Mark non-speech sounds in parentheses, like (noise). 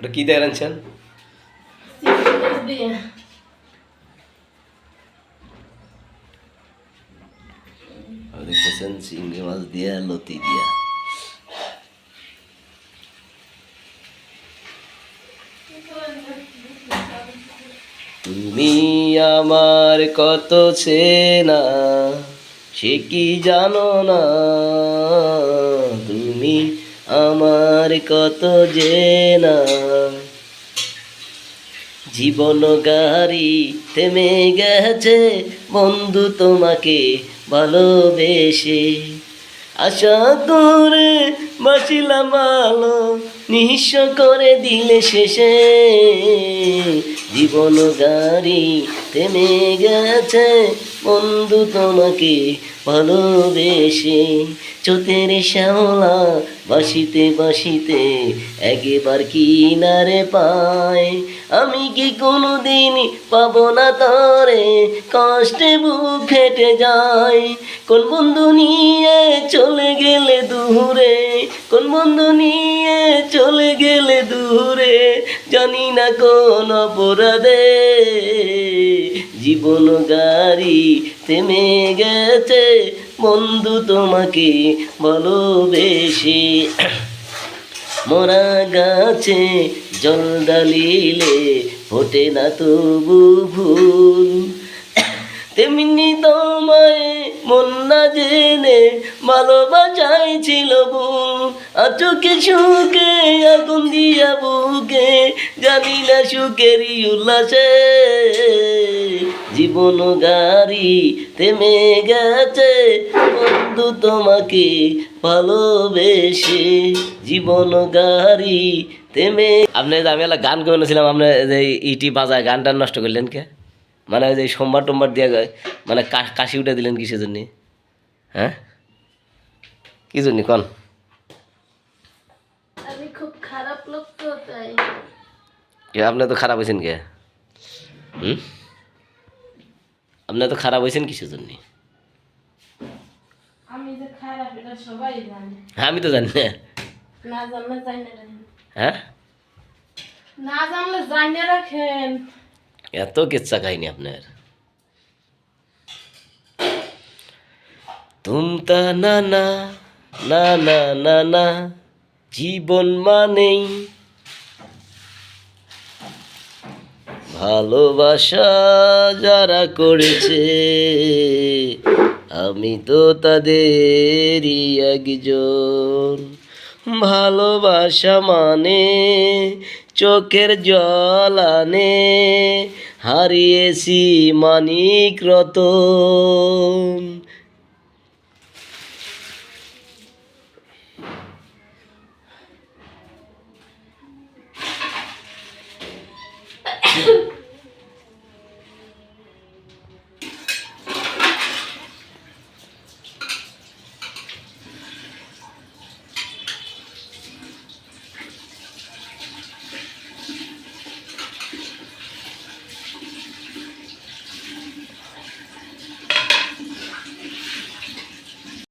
ওটা কি দিয়ে রাঁধছেন দেখতেছেন চিংড়ি মাছ দিয়া লতি দিয়া তুমি আমার কত চেনা সে কি জানো না? তুমি আমার কত যে না জীবন গাড়ি থেমে গেছে বন্ধু তোমাকে ভালোবেসে। আশা করে বাঁচিলাম ভালো নিঃস্ব করে দিলে শেষে। জীবন গাড়ি থেমে গেছে বন্ধু তোমাকে ভালোবেসে। চোতের শ্যাওলা বাসিতে বাসিতে একবার কিনারে পায়। আমি কি কোনো দিন পাবো না তরে, কষ্টে বুক ফেটে যায়। কোন বন্ধু নিয়ে চলে গেলে দূরে কোন বন্ধু নিয়ে চলে গেলে দূরে? জানি না কোন অপরাধে। জীবন গাড়ি থেমে গেছে। বন্ধু তোমাকে ভালোবেসে। মরা গাছে জল ডালিলে ফোটে না তবু ফুল। তেমনি তোমায় মন না জেনে ভালোবাসাই ছিল বুল আচোকে সুখে আগুন দিয়া বুকে জানি না সুখেরই উল্লাসে। জীবন গাড়ি থেমে গেছে, বন্ধু তোমাকে ভালোবেসে। জীবন গাড়ি থেমে আপনি আমি গান করেছিলাম আপনি যে ইটি বাজায় গানটা নষ্ট করলেন কে? মানে ওই যে সোমবার টোমবার দিয়ে মানে কাশি উঠে দিলেন কিসের জন্য হ্যাঁ? কি জন্য কন? আপনি তো খারাপ হয়েছেন কে? হুম? আপনি তো খারাপ হয়েছেন কিসের জন্য হ্যাঁ আমি তো জানি না। হ্যাঁ? না জানলে রাখেন। এত কেচ্ছা কাহিনী আপনার। তুমতা না না না না না না, জীবন মানেই ভালোবাসা যারা করেছে, আমি তো তাদেরই একজন। ভালোবাসা মানে চোখের জল আনে হারিয়েছি মানিক রতন। (coughs) (coughs)